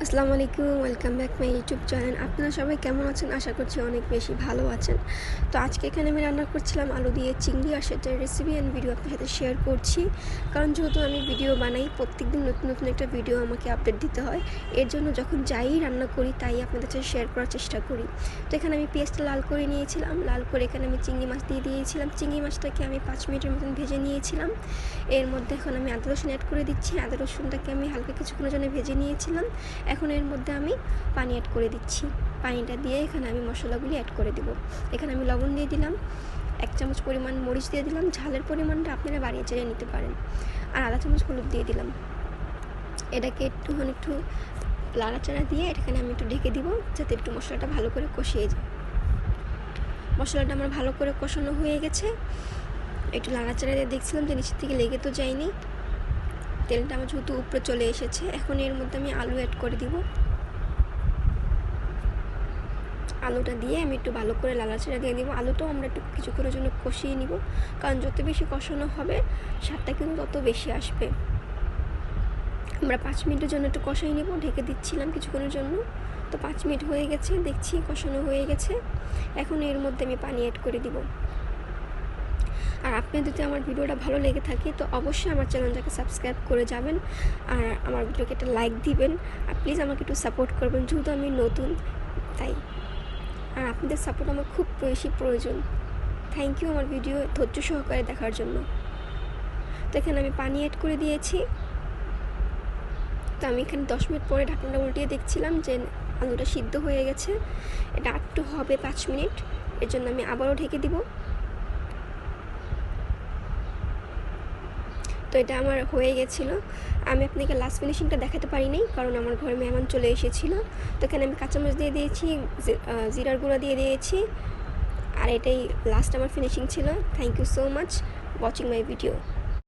আসসালামু আলাইকুম welcome back my YouTube channel. আপনারা সবাই কেমন আছেন? আশা করছি অনেক বেশি ভালো আছেন। তো আজকে এখানে আমি রান্না করছিলাম আলু দিয়ে চিংড়ি আর সেটার রেসিপি অ্যান্ড ভিডিও আপনার সাথে শেয়ার করছি। কারণ যেহেতু আমি ভিডিও বানাই প্রত্যেক দিন নতুন নতুন একটা ভিডিও আমাকে আপডেট দিতে হয়। এর জন্য যখন যাই রান্না করি, তাই আপনাদের সাথে শেয়ার করার চেষ্টা করি। তো এখানে আমি পেঁয়াজটা লাল করে নিয়েছিলাম। লাল করে এখানে আমি চিংড়ি মাছ দিয়ে দিয়েছিলাম। চিংড়ি মাছটাকে আমি পাঁচ মিনিটের মতন ভেজে নিয়েছিলাম। এর মধ্যে এখন আমি আদা রসুন অ্যাড করে দিচ্ছি। আদা রসুনটাকে আমি হালকা কিছুক্ষণের জন্য ভেজে নিয়েছিলাম। এখন এর মধ্যে আমি পানি অ্যাড করে দিচ্ছি। পানিটা দিয়ে এখানে আমি মশলাগুলি অ্যাড করে দেবো। এখানে আমি লবণ দিয়ে দিলাম, এক চামচ পরিমাণ মরিচ দিয়ে দিলাম, ঝালের পরিমাণটা আপনারা বাড়িয়ে চেড়ে নিতে পারেন। আর আধা চামচ হলুদ দিয়ে দিলাম। এটাকে একটুখানি একটু লাড়াচাড়া দিয়ে এখানে আমি একটু ঢেকে দিব, যাতে একটু মশলাটা ভালো করে কষিয়ে যায়। মশলাটা আমার ভালো করে কষানো হয়ে গেছে। একটু লাড়াচাড়া দিয়ে দেখছিলাম যে নিচের থেকে লেগে তো যায়নি। তেলটা আমার যেহেতু উপরে চলে এসেছে, এখন এর মধ্যে আমি আলু অ্যাড করে দিব। আলুটা দিয়ে আমি একটু ভালো করে লালাচাড়া দিয়ে দিব। আলুটাও আমরা একটু কিছুক্ষণের জন্য কষিয়ে নিব, কারণ যত বেশি কষানো হবে, স্বাদটা কিন্তু তত বেশি আসবে। আমরা পাঁচ মিনিটের জন্য একটু কষাই নেব, ঢেকে দিচ্ছিলাম কিছুক্ষণের জন্য। তো পাঁচ মিনিট হয়ে গেছে, দেখছি কষানো হয়ে গেছে। এখন এর মধ্যে আমি পানি অ্যাড করে দিব। আর আপনি যদি আমার ভিডিওটা ভালো লেগে থাকে, তো অবশ্যই আমার চ্যানেলটাকে সাবস্ক্রাইব করে যাবেন আর আমার ভিডিওকে একটা লাইক দিবেন আর প্লিজ আমাকে একটু সাপোর্ট করবেন, যেহেতু আমি নতুন, তাই। আর আপনাদের সাপোর্ট আমার খুব বেশি প্রয়োজন। থ্যাংক ইউ আমার ভিডিও ধৈর্য সহকারে দেখার জন্য। তো এখানে আমি পানি অ্যাড করে দিয়েছি। তো আমি এখানে দশ মিনিট পরে ঢাকনাটা উল্টিয়ে দেখছিলাম যে আলুটা সিদ্ধ হয়ে গেছে। এটা আটটু হবে পাঁচ মিনিট। এর জন্য আমি আবারও ঢেকে দিব। তো এটা আমার হয়ে গেছিল। আমি আপনাকে লাস্ট ফিনিশিংটা দেখাতে পারিনি, কারণ আমার ঘরে মেহমান চলে এসেছিল। তো এখানে আমি কাঁচামরিচ দিয়ে দিয়েছি জিরার গুঁড়ো দিয়ে দিয়েছি। আর এটাই লাস্ট আমার ফিনিশিং ছিল। Thank you so much watching my video